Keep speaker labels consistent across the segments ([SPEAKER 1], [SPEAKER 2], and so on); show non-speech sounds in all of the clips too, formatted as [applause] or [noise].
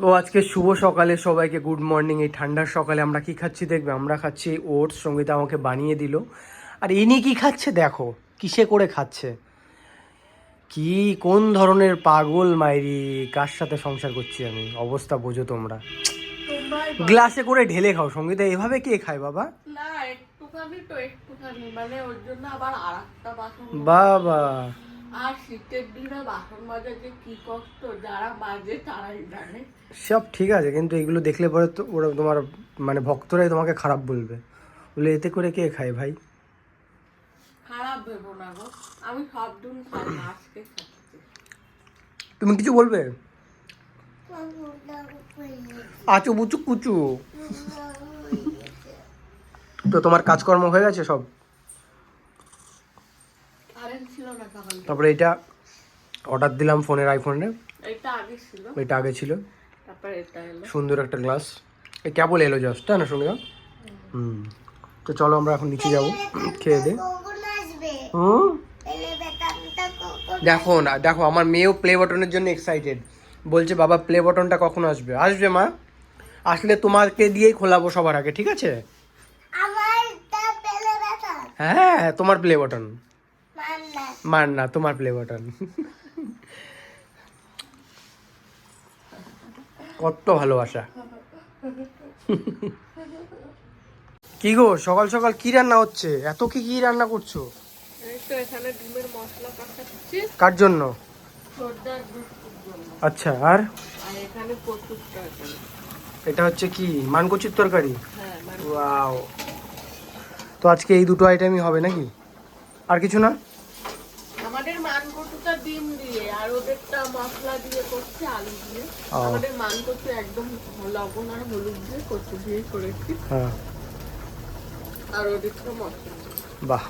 [SPEAKER 1] তো আজকে শুভ সকালে সবাইকে গুড মর্নিং এই ঠান্ডার সকালে আমরা কি খাচ্ছি দেখবে? আমরা খাচ্ছি ওটস সঙ্গীতা আমাকে বানিয়ে দিল। আর ইনি কি খাচ্ছে দেখো কিসে করে খাচ্ছে? কি কোন ধরনের পাগল মাইরি? কার সাথে সংসার করছি আমি? অবস্থা বোঝো তোমরা। গ্লাসে করে ঢেলে খাও। সঙ্গীতা এভাবে কে খায় বাবা?
[SPEAKER 2] মানে
[SPEAKER 1] বাবা।
[SPEAKER 2] আর শীতের দিনে বাসন মাজা যে কি কষ্ট যারা মাজে তারাই জানে।
[SPEAKER 1] সব ঠিক আছে কিন্তু এগুলো দেখলে পরে তো ওরা তোমার মানে ভক্তরাই তোমাকে খারাপ বলবে। বলে এতে করে কে খায় ভাই?
[SPEAKER 2] খারাপ ভেবো না গো। আমি সব দিন খাই আজকে
[SPEAKER 1] তুমি কিছু বলবে? আচু বুচু কুচু [laughs] তো তোমার কাজকর্ম হয়ে গেছে সব
[SPEAKER 2] কারেন্ট ছিল না সকালে
[SPEAKER 1] তারপরে এটা অর্ডার দিলাম ফোনের আইফোনে
[SPEAKER 2] এটা আগে ছিল।
[SPEAKER 1] এটা আগে ছিল।
[SPEAKER 2] তারপর এটা এলো।
[SPEAKER 1] সুন্দর একটা গ্লাস এই কেবল এলো জাস্ট তাই না শুনে হুম। তো চলো আমরা এখন নিচে যাব। খেয়ে দে। হুম? দেখো না দেখো আমার মেয়েও প্লে বটনের জন্য এক্সাইটেড বলছে বাবা প্লে বটনটা কখন আসবে? আসবে মা। আসলে তোমাকে দিয়েই খোলাবো সবার আগে ঠিক আছে? হ্যাঁ হ্যাঁ, তোমার প্লে বাটন মার না তোমার প্লে বাটন কত ভালোবাসা। কি গো সকাল সকাল কি রান্না হচ্ছে? এত কি কি রান্না করছ? কার জন্য? আচ্ছা আর? এটা হচ্ছে কি? মানকচুর তরকারি?
[SPEAKER 2] হ্যাঁ
[SPEAKER 1] ওয়াও। তো আজকে এই দুটো আইটেমই হবে নাকি? আর কিছু না?
[SPEAKER 2] ডিম দিয়ে আর ওদেরটা মশলা দিয়ে করছে আলু দিয়ে। আমাদের মানকটু একদম লবণ আর হলুদ দিয়ে দিয়ে করেছি।
[SPEAKER 1] হ্যাঁ।
[SPEAKER 2] আর ওদেরটা মশলা।
[SPEAKER 1] বাহ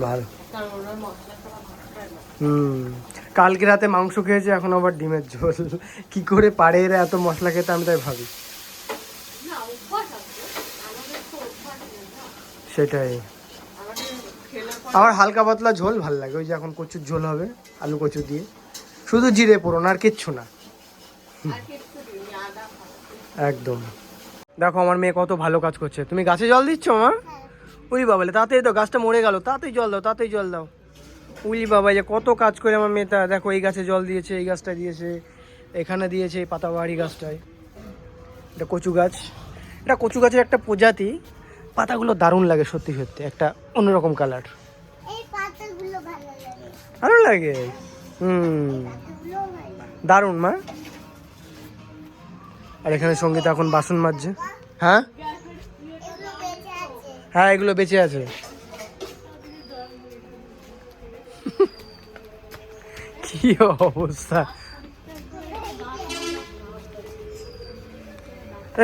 [SPEAKER 1] ভালো।
[SPEAKER 2] কারণ ওরা মশলা ছাড়া ভাত খায় না।
[SPEAKER 1] হুম কালকে রাতে মাংস খেয়েছে এখন আবার ডিমের ঝোল। কি করে পারে এরা এত মশলা খেতে আমি তাই ভাবি। সেটাই। আমার হালকা পাতলা ঝোল ভালো লাগে ওই যে এখন কচুর ঝোল হবে আলু কচু দিয়ে। শুধু জিরে পোড়ন আর কিচ্ছু না। একদম। দেখো আমার মেয়ে কত ভালো কাজ করছে। তুমি গাছে জল দিচ্ছ আমার উলি বাবালে তাতেই তো গাছটা মরে গেল তাতেই জল দাও তাতেই জল দাও। উলি বাবা যে কত কাজ করে আমার মেয়েটা। দেখো এই গাছে জল দিয়েছে এই গাছটা দিয়েছে এখানে দিয়েছে এই পাতাবাহারি গাছটায়। এটা কচু গাছ। এটা কচু গাছের একটা প্রজাতি। পাতাগুলো দারুণ লাগে সত্যি সত্যি একটা অন্যরকম কালার
[SPEAKER 3] ভালো লাগে।
[SPEAKER 1] হুম। দারুণ মা। আর এখানে সঙ্গীতা এখন বাসন মাজছে। হ্যাঁ? হ্যাঁ এগুলো বেঁচে আছে। কি অবস্থা?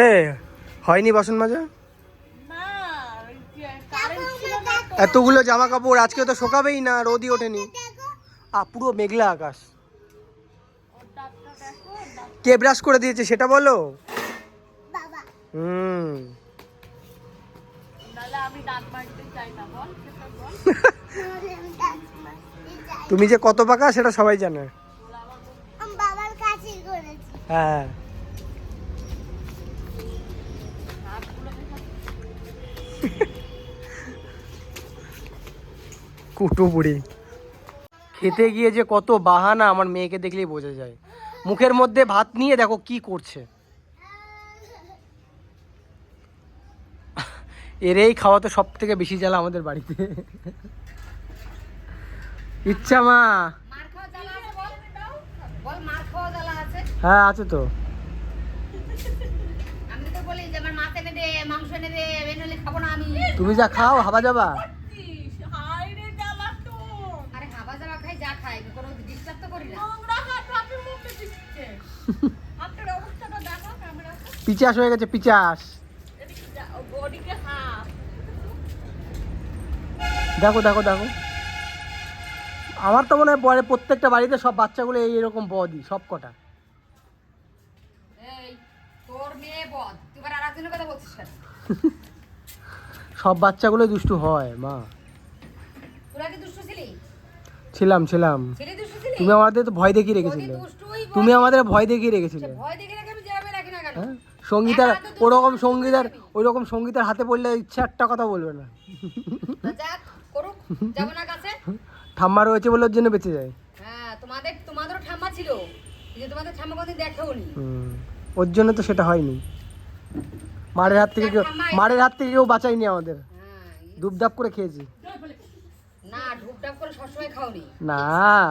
[SPEAKER 1] এ হয়নি বাসন মাজা? এতগুলো জামা কাপড় আজকে তো শোকাবেই না রোদই ওঠেনি। পুরো মেঘলা আকাশ। কে ব্রাশ করে দিয়েছে সেটা বলো? হুম।
[SPEAKER 2] নাহলে আমি দাঁত মারতে চাই না বল সেটা বল।
[SPEAKER 3] তাহলে আমি ডান্স মারতে যাই
[SPEAKER 1] তুমি যে কত পাকা সেটা সবাই জানে। হ্যাঁ
[SPEAKER 2] হাতগুলো দেখো
[SPEAKER 1] কুটু বুড়ি খেতে গিয়ে যে কত বাহানা আমার মেয়েকে দেখলেই বোঝা যায়। মুখের মধ্যে ভাত নিয়ে দেখো কি করছে। এরেই খাওয়া তো সব থেকে বেশি জ্বালা আমাদের বাড়িতে। ইচ্ছা মা। হ্যাঁ আছে তো। তুমি যা খাও হাবা যাবা
[SPEAKER 2] হাই রে জ্বালা তো
[SPEAKER 4] আরে হাবা জামা খাই যা খাই কোনো ডিস্টার্ব তো করি না
[SPEAKER 2] নোংরা হাত আপনি মুখে দিচ্ছে আপনার অবস্থাটা দেখো ক্যামেরা [laughs]
[SPEAKER 1] পিচাস হয়ে গেছে পিচাস। দেখো দেখো দেখো। আমার তো মনে হয় পরে প্রত্যেকটা বাড়িতে সব বাচ্চাগুলো এই এরকম বদি সব কটা। [laughs] সব বাচ্চাগুলো দুষ্টু হয় মা। ছিলাম ছিলাম।
[SPEAKER 4] ছিলি
[SPEAKER 1] তুমি আমাদের তো ভয় দেখিয়ে রেখেছিলে। তুমি আমাদের ভয় দেখিয়ে রেখেছিলে।
[SPEAKER 4] না কেন?
[SPEAKER 1] হ্যাঁ? সঙ্গীতার ওরকম সঙ্গীতার ওই রকম সঙ্গীতার হাতে পড়লে ইচ্ছা একটা কথা বলবে না। ঠাম্মা রয়েছে বলে ওর জন্য বেঁচে যায়।
[SPEAKER 4] হ্যাঁ তোমাদের তোমাদেরও ঠাম্মা ছিল। যে তোমাদের ঠাম্মা কোনদিন দেখেওনি
[SPEAKER 1] ওর জন্য তো সেটা হয়নি। মারের হাত থেকে কেউ মারের হাত থেকে কেউ বাঁচায়নি আমাদের।
[SPEAKER 4] হ্যাঁ
[SPEAKER 1] দুপদাপ করে খেয়েছি।
[SPEAKER 4] না করে সবসময় খাওনি।
[SPEAKER 1] না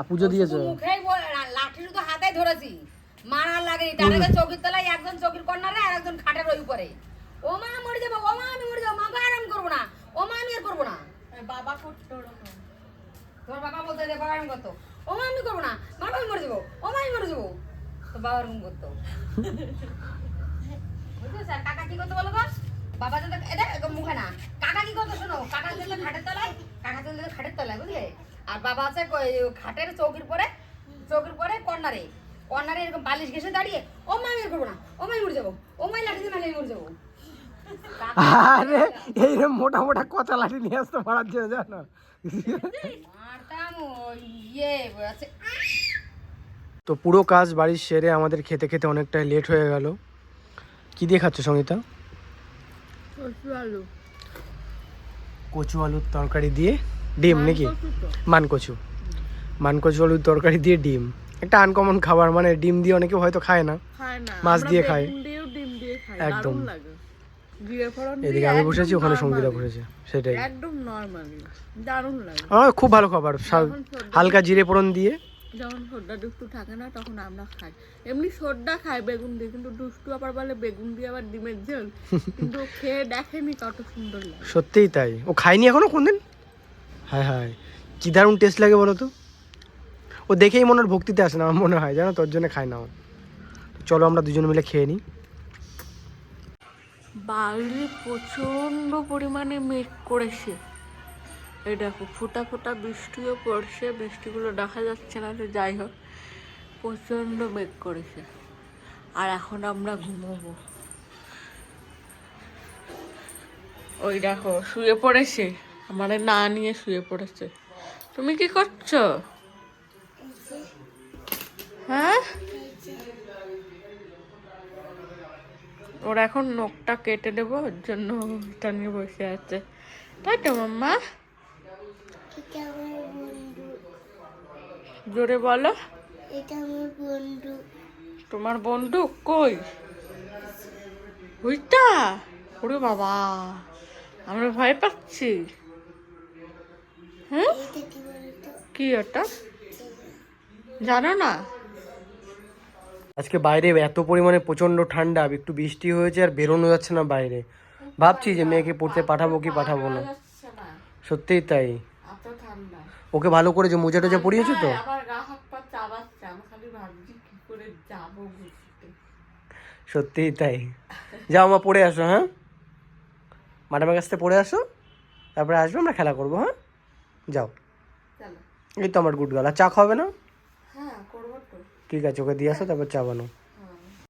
[SPEAKER 1] পুজো দিয়েছ।
[SPEAKER 4] মুখেই লাঠি শুধু হাতে ধরেছি। মারার লাগেনি। তার আগে চৌকির তলায় একজন চৌকির কর্নারে আর একজন খাটের ওই উপরে। ও মা মরে যাব ও মা আমি মরে যাব মাকে আরাম করব না। ও মা আমি আর করব না।
[SPEAKER 2] বাবা করতো
[SPEAKER 4] তোমার বাবা বলতে যে বাবা আমি করতো। ও মা আমি করব না বাবা আমি মরে যাব ও মা আমি মরে যাব। তো বাবা এরকম করতো। [laughs] বুঝছ স্যার কাকা কি করতো বলো তো? বাবা যদি এটা মুখে না কাকা কি করতো শোনো? কাকা চললে খাটের তলায় কাকা চললে খাটের তলায় বুঝলে? আর বাবা আছে খাটের চৌকির পরে চৌকির পরে কর্নারে। কর্নারে এরকম বালিশ ঘেসে দাঁড়িয়ে ও মা আমি করব না ও মা আমি মরে যাব ও মা লাঠি দিয়ে আমি মরে যাব।
[SPEAKER 1] আরে এই রে মোটা মোটা কথা লাঠি নিয়ে আসতে মারার জন্য জানো?
[SPEAKER 4] মারতাম ইয়ে আছে।
[SPEAKER 1] তো পুরো কাজ বাড়ির সেরে আমাদের খেতে খেতে অনেকটাই লেট হয়ে গেল। কি দিয়ে খাচ্ছ সঙ্গীতা?
[SPEAKER 2] আলু।
[SPEAKER 1] কচু আলুর তরকারি দিয়ে ডিম নাকি? মানকচু মানকচু আলুর তরকারি দিয়ে ডিম। একটা আনকমন খাবার মানে ডিম দিয়ে অনেকে হয়তো খায় না। মাছ দিয়ে খায়। একদম। এদিকে আমি বসেছি ওখানে সঙ্গীতা বসেছে সেটাই।
[SPEAKER 2] একদম নর্মালি দারুণ লাগে।
[SPEAKER 1] আমার খুব ভালো খাবার হালকা জিরে ফোড়ন দিয়ে
[SPEAKER 2] যখন সর্দা দুষ্টু থাকে না তখন আমরা খাই। এমনি সর্দা খাই বেগুন দিয়ে কিন্তু দুষ্টু আবার বলে বেগুন দিয়ে আবার ডিমের ঝোল। কিন্তু খেয়ে দেখেনি কত সুন্দর লাগে।
[SPEAKER 1] সত্যিই তাই। ও খায়নি এখনও কোনদিন? হ্যাঁ হ্যাঁ কি দারুণ টেস্ট লাগে বলো তো ও দেখেই মনে হয় ভক্তিতে আসে না আমার মনে হয়। জানো তোর জন্য খায় না ও। চলো আমরা দুজন মিলে খেয়ে নিই
[SPEAKER 2] বাইরে প্রচণ্ড পরিমাণে মেঘ করেছে। এই দেখো, ফোটা ফোটা বৃষ্টিও পড়ছে, বৃষ্টিগুলো দেখা যাচ্ছে না, তো যাই হোক প্রচণ্ড মেঘ করেছে। আর এখন আমরা ঘুমোবো। ওই দেখো, শুয়ে পড়েছে, আমারে না নিয়ে শুয়ে পড়েছে। তুমি কি করছ? হ্যাঁ? ওর এখন নখটা কেটে দেবো, ওর জন্য ওটা নিয়ে বসে আছে। তাই তো, মাম্মা? জোরে বলো।
[SPEAKER 3] এটা আমার বন্ধু।
[SPEAKER 2] তোমার বন্ধু কই? বুঝতা ওরে বাবা আমরা ভয় পাচ্ছি। হ্যাঁ?
[SPEAKER 3] এটা কি
[SPEAKER 2] ওটা? জানো না?
[SPEAKER 1] আজকে বাইরে এত পরিমাণে প্রচণ্ড ঠান্ডা একটু বৃষ্টি হয়েছে আর বেরোনো যাচ্ছে না বাইরে। ভাবছি যে মেয়েকে পড়তে পাঠাবো কি পাঠাবো না। সত্যিই তাই। ওকে ভালো করে যে মোজা টোজা পরিয়েছো তো? সত্যিই তাই। যাও মা পড়ে আসো হ্যাঁ? ম্যাডামের কাছ থেকে পড়ে আসো তারপরে আসব আমরা খেলা করব হ্যাঁ? যাও। এই তো আমার গুড গাল চা খাবে না?
[SPEAKER 2] হ্যাঁ
[SPEAKER 1] ঠিক আছে ওকে দিয়ে আসো তারপর চা বানো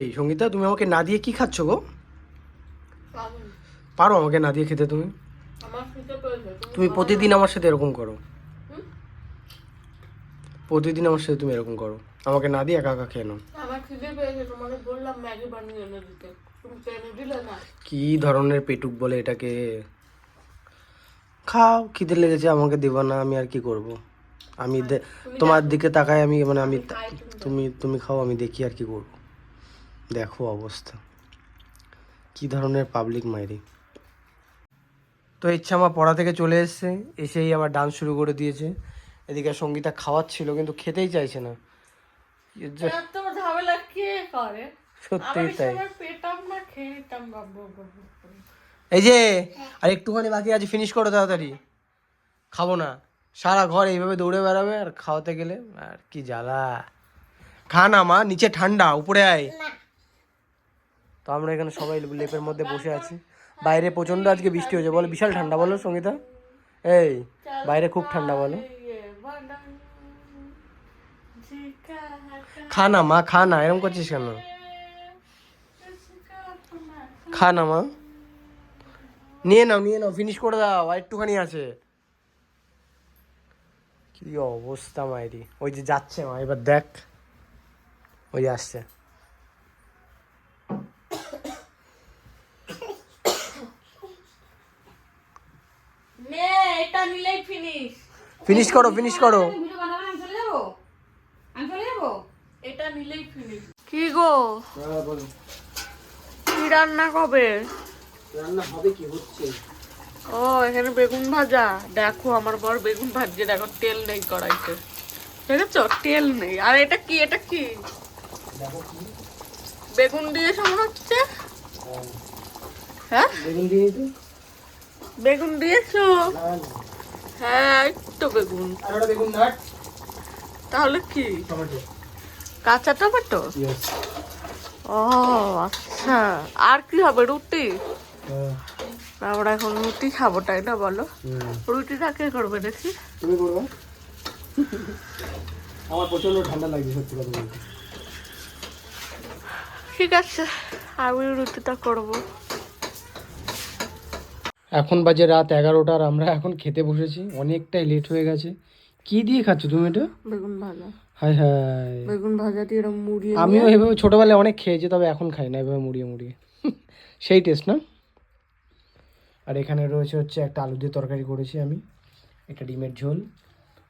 [SPEAKER 1] এই সঙ্গীতা তুমি আমাকে না দিয়ে কি খাচ্ছ গো? পারো আমাকে না দিয়ে খেতে তুমি?
[SPEAKER 2] আমার তুমি
[SPEAKER 1] প্রতিদিন আমার সাথে এরকম করো। প্রতিদিন আমার সাথে তুমি এরকম করো। আমাকে না দিয়ে একা একা খেয়ে নাও। কি ধরনের পেটুক বলে এটাকে? খাও খিদে লেগেছে আমাকে দেবা না আমি আর কি করব? আমি তোমার দিকে তাকাই আমি মানে আমি তুমি তুমি খাও আমি দেখি আর কি করব। দেখো অবস্থা। কি ধরনের পাবলিক মাইরি। তো ইচ্ছা আমার পড়া থেকে চলে এসেছে। এসেই আবার ডান্স শুরু করে দিয়েছে। এদিকে সঙ্গীতা খাওয়াচ্ছিল কিন্তু খেতেই চাইছে না। সত্যিই তাই। এই যে আর একটুখানি বাকি আছে ফিনিশ করো তাড়াতাড়ি। খাব না। সারা ঘর এইভাবে দৌড়ে বেড়াবে আর খাওয়াতে গেলে আর কি জ্বালা। খা না মা নিচে ঠান্ডা উপরে আয়। তো আমরা এখানে সবাই লেপের মধ্যে বসে আছি। বাইরে প্রচণ্ড আজকে বৃষ্টি হয়েছে। বলো, বিশাল ঠান্ডা, বলো সঙ্গীতা। এই, বাইরে খুব ঠান্ডা, বলো। খা না মা, খা না এরকম করছিস কেন? খা না মা। নিয়ে নাও নিয়ে নাও ফিনিশ করে দাও, আর একটুখানি আছে। কি অবস্থা মায়েরি ওই যে যাচ্ছে মা, এবার দেখ। ওই আসছে। ফিনিশ করো ফিনিশ করো।
[SPEAKER 4] আমি চলে যাব? আমি চলে যাব?
[SPEAKER 2] এটা নিলেই ফিনিশ কি গো? কি রান্না কবে?
[SPEAKER 1] রান্না হবে কি হচ্ছে।
[SPEAKER 2] ও এখানে বেগুন ভাজা। দেখো আমার বর বেগুন ভাজছে দেখো তেল নেই কড়াইতে। দেখেছ? তেল নেই। আর এটা কি এটা কি? বেগুন দিয়েছ মনে হচ্ছে? হ্যাঁ।
[SPEAKER 1] বেগুন দিয়ে
[SPEAKER 2] বেগুন দিয়েছ? হ্যাঁ তো বেগুন।
[SPEAKER 1] আর ওটা বেগুন নাট
[SPEAKER 2] তাহলে কি?
[SPEAKER 1] টমেটো।
[SPEAKER 2] কাঁচা টমেটো? ও আচ্ছা। আর কি হবে রুটি? আমরা এখন রুটি খাব তাই না বলো? রুটিটা কে করবে দেখি?
[SPEAKER 1] তুমি করবে? আমার প্রচণ্ড ঠান্ডা লাগছে সত্যি কথা বলতে।
[SPEAKER 2] ঠিক আছে আমি রুটিটা করব।
[SPEAKER 1] এখন বাজে রাত এগারোটার আমরা এখন খেতে বসেছি। অনেকটাই লেট হয়ে গেছে। কি দিয়ে খাচ্ছ তুমি এটা?
[SPEAKER 2] বেগুন ভাজা।
[SPEAKER 1] হাই হাই
[SPEAKER 2] বেগুন ভাজা দিয়ে এরকম মুড়িয়ে
[SPEAKER 1] আমিও এভাবে ছোটবেলায় অনেক খেয়েছি তবে এখন খাই না এভাবে মুড়িয়ে মুড়িয়ে। [laughs] সেই টেস্ট না? আর এখানে রয়েছে হচ্ছে একটা আলু দিয়ে তরকারি করেছি আমি। এটা ডিমের ঝোল।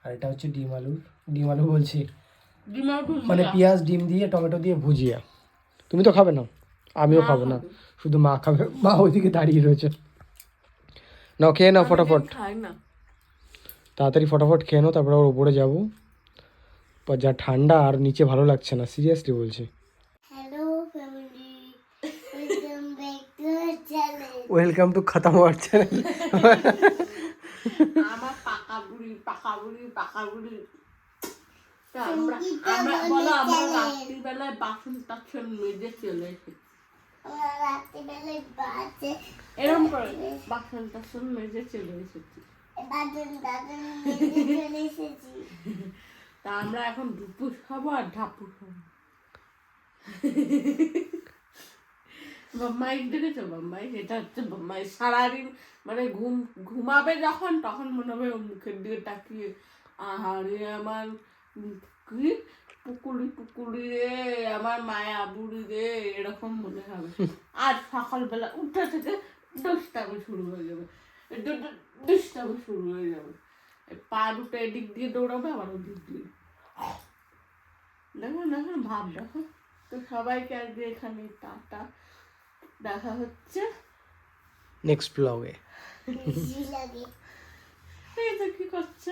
[SPEAKER 1] আর এটা হচ্ছে ডিম আলু। ডিম আলু বলছি। মানে পেঁয়াজ ডিম দিয়ে টমেটো দিয়ে ভুজিয়া। তুমি তো খাবে না? আমিও খাব না। শুধু মা খাবে। মা ওইদিকে দাঁড়িয়ে রয়েছে। নাও খেয়ে নাও ফটাফট।
[SPEAKER 2] না।
[SPEAKER 1] তাড়াতাড়ি ফটাফট খেয়ে নাও তারপরে ওর উপরে যাব। যা ঠান্ডা আর নিচে ভালো লাগছে না সিরিয়াসলি বলছি।
[SPEAKER 3] ওয়েলকাম টু আওয়ার
[SPEAKER 1] খতম হওয়ার চ্যানেল
[SPEAKER 2] আমার পাকা বুড়ি পাকা বুড়ি পাকা বুড়ি। আমরা আমরা বলো আমরা রাত্রিবেলায় বাসন টাসন মেজে চলে এসেছি।
[SPEAKER 3] রাত্রিবেলায় বাজে
[SPEAKER 2] এরকম করে। বাসন টাসন মেজে চলে এসেছি। [laughs] তা আমরা এখন দুপুর খাব আর ঢাপুর খাব। [laughs] বাম্মাই দেখেছ? বাম্মাই হচ্ছে বাম্মাই সারাদিন মানে ঘুম ঘুমাবে যখন তখন মনে হবে মুখের দিকে তাকিয়ে আহারে আমার কি পুকুরি পুকুরি রে আমার মায়া বুড়ি রে এরকম মনে হবে। [laughs] আর সকালবেলা উঠে থেকে দুষ্টামি শুরু হয়ে যাবে। দুষ্টামি শুরু হয়ে যাবে। পা দুটো এদিক দিয়ে দৌড়াবে আবার ওদিক দিয়ে। দেখো দেখো ভাব দেখো। তো সবাইকে আজকে এখানে টাটা। দেখা হচ্ছে।
[SPEAKER 1] নেক্সট ব্লগে
[SPEAKER 2] কি করছে?